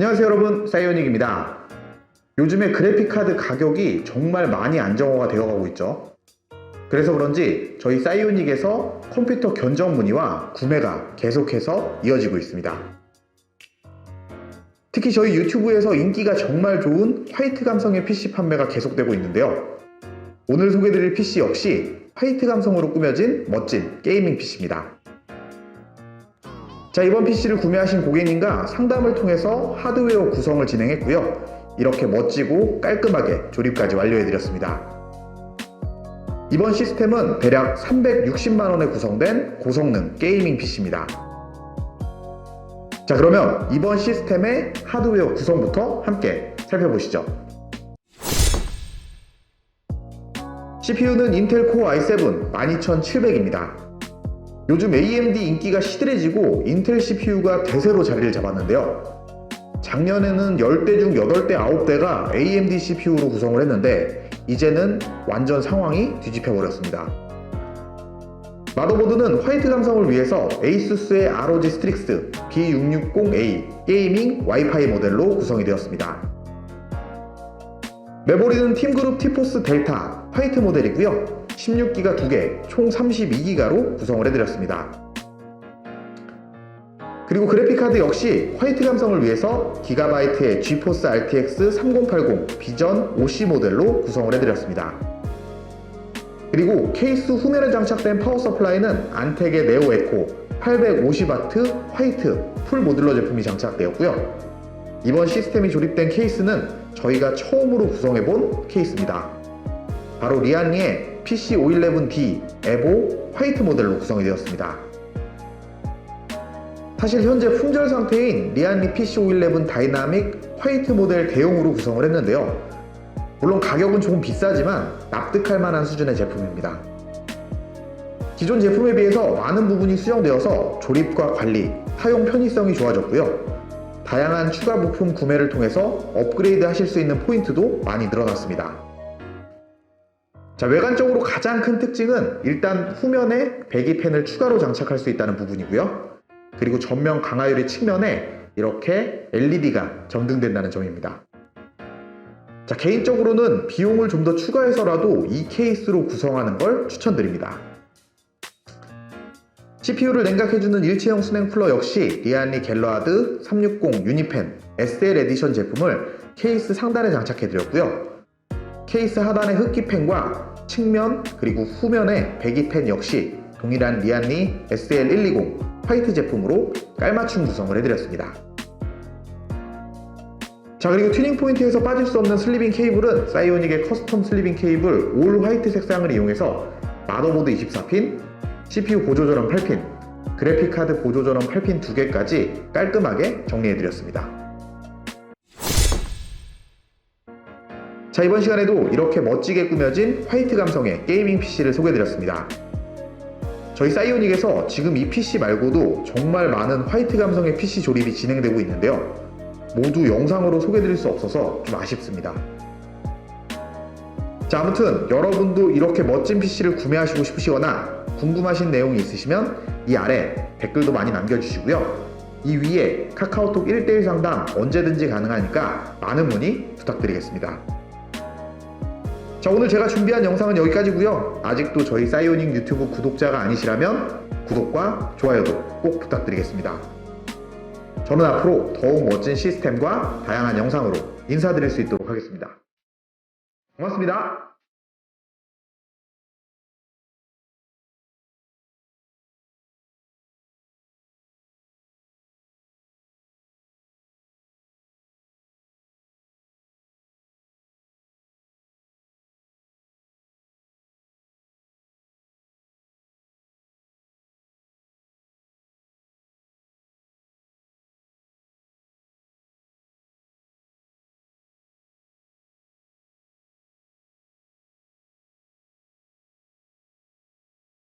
안녕하세요 여러분. 사이오닉입니다. 요즘에 그래픽카드 가격이 정말 많이 안정화가 되어가고 있죠. 그래서 그런지 저희 사이오닉에서 컴퓨터 견적 문의와 구매가 계속해서 이어지고 있습니다. 특히 저희 유튜브에서 인기가 정말 좋은 화이트 감성의 PC 판매가 계속되고 있는데요. 오늘 소개드릴 PC 역시 화이트 감성으로 꾸며진 멋진 게이밍 PC입니다 자, 이번 PC를 구매하신 고객님과 상담을 통해서 하드웨어 구성을 진행했고요. 이렇게 멋지고 깔끔하게 조립까지 완료해드렸습니다. 이번 시스템은 대략 360만원에 구성된 고성능 게이밍 PC입니다. 자, 그러면 이번 시스템의 하드웨어 구성부터 함께 살펴보시죠. CPU는 인텔 코어 i7 12700입니다. 요즘 AMD 인기가 시들해지고 인텔 CPU가 대세로 자리를 잡았는데요. 작년에는 10대 중 8대, 9대가 AMD CPU로 구성을 했는데 이제는 완전 상황이 뒤집혀 버렸습니다. 마더보드는 화이트 감성을 위해서 에이수스의 ROG 스트릭스 B660A 게이밍 와이파이 모델로 구성이 되었습니다. 메모리는 팀그룹 티포스 델타 화이트 모델이고요. 16기가 2개, 총 32기가로 구성을 해드렸습니다. 그리고 그래픽카드 역시 화이트 감성을 위해서 기가바이트의 GeForce RTX 3080 비전 5C 모델로 구성을 해드렸습니다. 그리고 케이스 후면에 장착된 파워 서플라이는 안텍의 네오 에코 850W 화이트 풀 모듈러 제품이 장착되었고요. 이번 시스템이 조립된 케이스는 저희가 처음으로 구성해본 케이스입니다. 바로 리안리의 PC511D 에보 화이트 모델로 구성이 되었습니다. 사실 현재 품절 상태인 리안리 PC511 다이나믹 화이트 모델 대용으로 구성을 했는데요. 물론 가격은 조금 비싸지만 납득할 만한 수준의 제품입니다. 기존 제품에 비해서 많은 부분이 수정되어서 조립과 관리, 사용 편의성이 좋아졌고요. 다양한 추가 부품 구매를 통해서 업그레이드 하실 수 있는 포인트도 많이 늘어났습니다. 자, 외관적으로 가장 큰 특징은 일단 후면에 배기팬을 추가로 장착할 수 있다는 부분이고요. 그리고 전면 강화유리 측면에 이렇게 LED가 점등된다는 점입니다. 자, 개인적으로는 비용을 좀 더 추가해서라도 이 케이스로 구성하는 걸 추천드립니다. CPU를 냉각해주는 일체형 순행 쿨러 역시 리안리 갤러하드 360 유니펜 SL 에디션 제품을 케이스 상단에 장착해드렸고요. 케이스 하단의 흡기팬과 측면 그리고 후면의 배기팬 역시 동일한 리안리 SL120 화이트 제품으로 깔맞춤 구성을 해드렸습니다. 자 그리고 튜닝 포인트에서 빠질 수 없는 슬리빙 케이블은 사이오닉의 커스텀 슬리빙 케이블 올 화이트 색상을 이용해서 마더보드 24핀, CPU 보조 전원 8핀, 그래픽카드 보조 전원 8핀 2개까지 깔끔하게 정리해드렸습니다. 자 이번 시간에도 이렇게 멋지게 꾸며진 화이트 감성의 게이밍 PC를 소개해드렸습니다. 저희 사이오닉에서 지금 이 PC 말고도 정말 많은 화이트 감성의 PC 조립이 진행되고 있는데요. 모두 영상으로 소개드릴 수 없어서 좀 아쉽습니다. 자, 아무튼 여러분도 이렇게 멋진 PC를 구매하시고 싶으시거나 궁금하신 내용이 있으시면 이 아래 댓글도 많이 남겨주시고요. 이 위에 카카오톡 1대1 상담 언제든지 가능하니까 많은 문의 부탁드리겠습니다. 자, 오늘 제가 준비한 영상은 여기까지고요. 아직도 저희 사이오닉 유튜브 구독자가 아니시라면 구독과 좋아요도 꼭 부탁드리겠습니다. 저는 앞으로 더욱 멋진 시스템과 다양한 영상으로 인사드릴 수 있도록 하겠습니다. 고맙습니다.